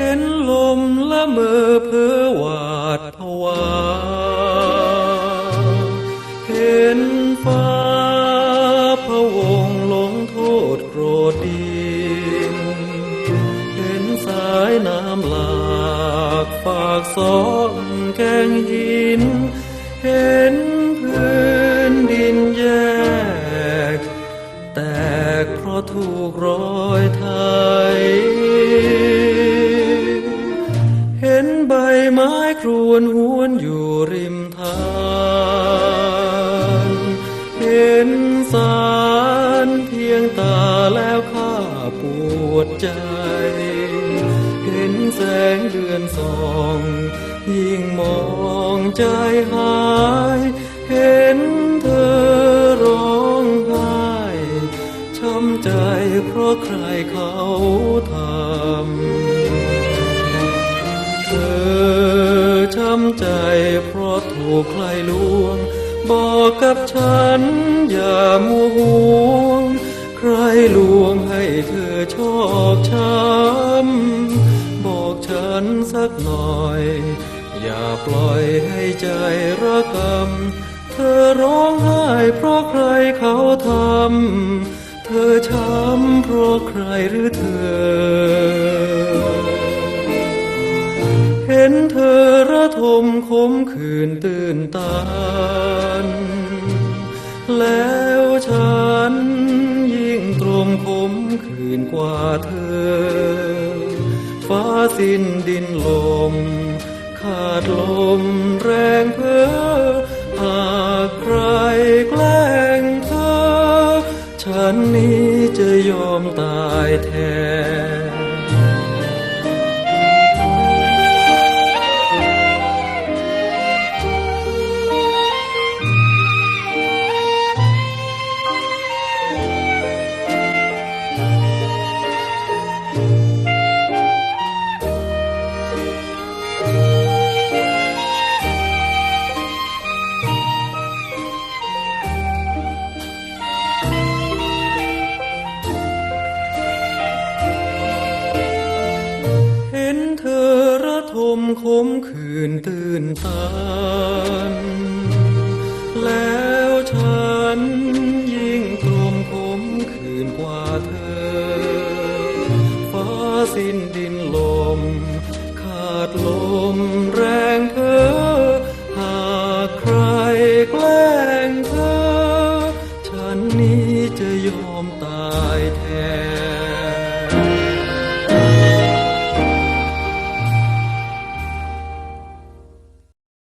เห็นลมละเมอเพ้อวาดผวา เห็นฟ้าพระวงลงโทษโกรธดิน เห็นสายน้ำหลากฝากสองแกงหิน เห็นพื้นดินแยก แตกเพราะถูกรอยทา ห็นสารเพียงตาแล้วข้าปวดใจ เห็นแสงเดือนสองยิ่งมองใจหาย เห็นเธอร้องไห้ช้ำใจเพราะใครเขาทำ กับฉัน อย่ามัวห่วง ใครลวงให้เธอชอกช้ำบอกฉันสักหน่อย อย่าปล่อยให้ใจระกำเธอร้องไห้เพราะใครเขาทำ เธอช้ำเพราะใครหรือเธอเห็นเธอระทมขมขืนตื่นตา ฉัน ยิ่งตรมขมคืนกว่าเธอ ฟ้าสิ้นดินลม ขาดลมแรงเพ้อหากใครแกล้งเธอ ฉันนี้จะยอมตายแทน นตื่นตันแล้วฉันยิ่งกลมขมขื่นกว่าเธอ ฟ้าสิ้นดินลม ขาดลม